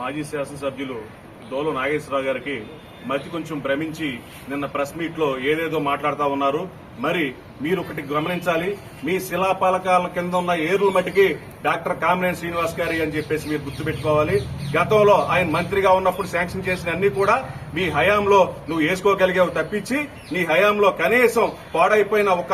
మాజీ శాసనసభ్యులు దోలు నాగేశ్వరరావు గారికి మతి కొంచెం భ్రమించి నిన్న ప్రెస్ మీట్లో ఏదేదో మాట్లాడుతా ఉన్నారు. మరి మీరు ఒకటి గమనించాలి. మీ శిలాపాలకాల కింద ఉన్న ఏరు మట్టికి డాక్టర్ కామినేని శ్రీనివాస్ గారి అని చెప్పేసి మీరు గుర్తుపెట్టుకోవాలి. గతంలో ఆయన మంత్రిగా ఉన్నప్పుడు శాంక్షన్ చేసిన అన్ని కూడా మీ హయాంలో నువ్వు వేసుకోగలిగావు తప్పించి నీ హయాంలో కనీసం పాడైపోయిన ఒక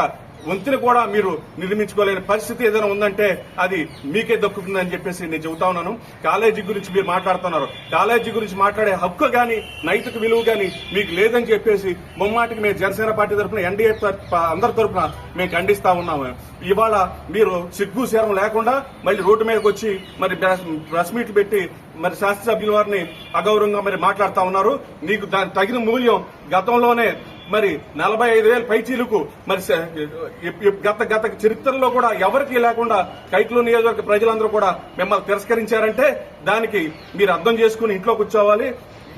వంతెన కూడా మీరు నిర్మించుకోలేని పరిస్థితి ఏదైనా ఉందంటే అది మీకే దక్కుతుందని చెప్పేసి నేను చెబుతా ఉన్నాను. కాలేజీ గురించి మీరు మాట్లాడుతున్నారు. కాలేజీ గురించి మాట్లాడే హక్కు కానీ నైతిక విలువ కానీ మీకు లేదని చెప్పేసి ముమ్మాటికి మేము జనసేన పార్టీ తరఫున ఎన్డీఏ అందరి తరఫున మేము ఖండిస్తా ఉన్నాము. ఇవాళ మీరు సిగ్గు శరం లేకుండా మళ్ళీ రోడ్డు మీదకి వచ్చి మరి ప్రెస్ మీట్లు పెట్టి మరి శాసనసభ్యుల వారిని అగౌరవంగా మరి మాట్లాడుతా ఉన్నారు. నీకు దాని తగిన మూల్యం గతంలోనే మరి నలభై ఐదు వేల పైచీలకు మరి గత గత చరిత్రలో కూడా ఎవరికీ లేకుండా కైకులు నియోజకవర్గ ప్రజలందరూ కూడా మిమ్మల్ని తిరస్కరించారంటే దానికి మీరు అర్థం చేసుకుని ఇంట్లో కూర్చోవాలి.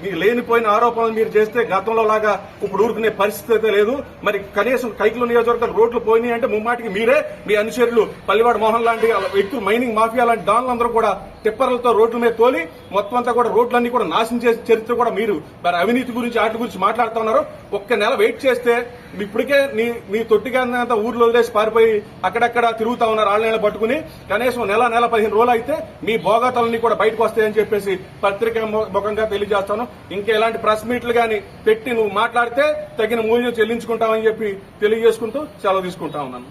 మీకు లేనిపోయిన ఆరోపణలు మీరు చేస్తే గతంలో లాగా ఇప్పుడు ఊరుకునే పరిస్థితి అయితే లేదు. మరి కనీసం కైకులు నియోజకవర్గం రోడ్లు పోయినాయి అంటే ముమ్మాటికి మీరే మీ అనుచరులు పల్లివాడ మోహన్ లాంటి వ్యక్తులు మైనింగ్ మాఫియా లాంటి డాన్లందరూ కూడా టిప్పర్లతో రోడ్ల మీద తోలి మొత్తం అంతా కూడా రోడ్లన్నీ కూడా నాశనం చేసే చరిత్ర కూడా మీరు మరి అవినీతి గురించి వాటి గురించి మాట్లాడుతున్నారు ఒక్క నెల వెయిట్ చేస్తే ఇప్పటికే నీ నీ తొట్టిగా అంతా ఊర్లో వదిలేసి పారిపోయి అక్కడక్కడ తిరుగుతా ఉన్నారు ఆళ్ళ నెల పట్టుకుని కనీసం నెల నెల పదిహేను రోజులు అయితే మీ భోగాతాలన్నీ కూడా బయటకు వస్తాయని చెప్పేసి పత్రిక ముఖంగా తెలియజేస్తాను. ఇంకా ఎలాంటి ప్రెస్ మీట్లు కానీ పెట్టి నువ్వు మాట్లాడితే తగిన మూల్యం చెల్లించుకుంటామని చెప్పి తెలియజేసుకుంటూ సెలవు తీసుకుంటా ఉన్నాను.